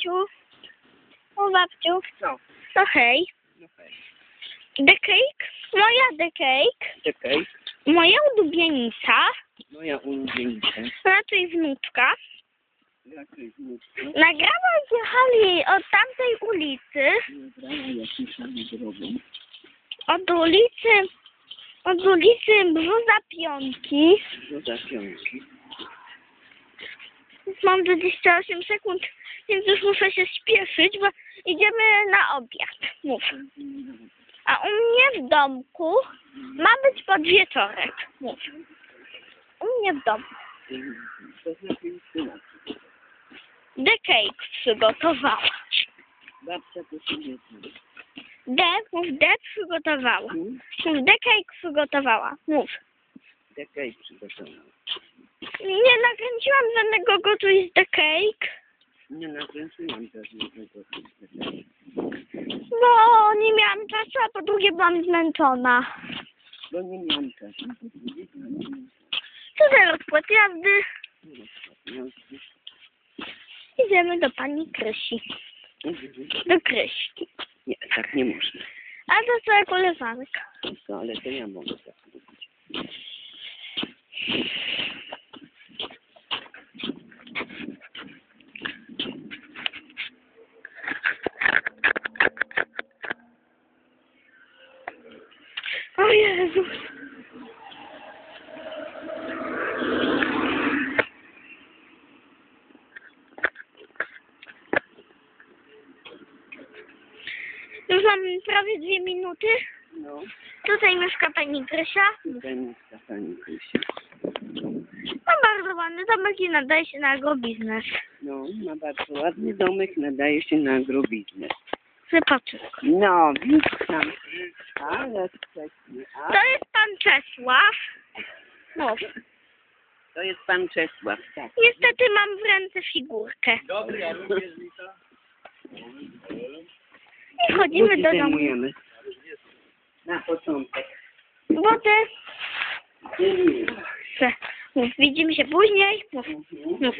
babciu. O babciu. Co? No hej. No hej. The cake. Moja the cake. Czekaj. Moja ulubienica. Moja ulubienica. Raczej wnuczka. Jakaś wnuczka. Nagrałam jechali od tamtej ulicy. Drogą. Od ulicy. Od ulicy Brzuza Piątki. Do zapionki. Mam 28 sekund, więc już muszę się spieszyć, bo idziemy na obiad. Mów. A u mnie w domku ma być podwieczorek. Mów. U mnie w syna. The cake przygotowała. Babcia to sobie. D, mów D przygotowała. Hmm? Mów The cake przygotowała. Mów. Czekaj, przygotowała. Nie nakręciłam żadnego gotuj z The cake, Nie nakręciłam żadnego czekaj. bo nie miałam czasu, a po drugie byłam zmęczona. Bo nie miałam czasu. Co teraz płat jazdy? No, Idziemy do pani Krysi. Do Kryśki. Nie, tak nie można. A to twoja koleżanka. No, ale to ja mogę tak Jezus. Już mam prawie dwie minuty. No, Tutaj mieszka pani Krysia. tutaj mieszka pani Krysia. No bardzo ładny domek i nadaje się na agrobiznes. No, ma bardzo ładny domek, nadaje się na agrobiznes. Wypaczyk. No, witam. Ale wcześniej. A, To jest pan Czesław. Mów. to jest pan Czesław, tak. Niestety mam w ręce figurkę. Dobry, a lubię zlita? I chodzimy do domu. zajmujemy. Na początek. Wodę. Widzimy się później. Mów. Mów.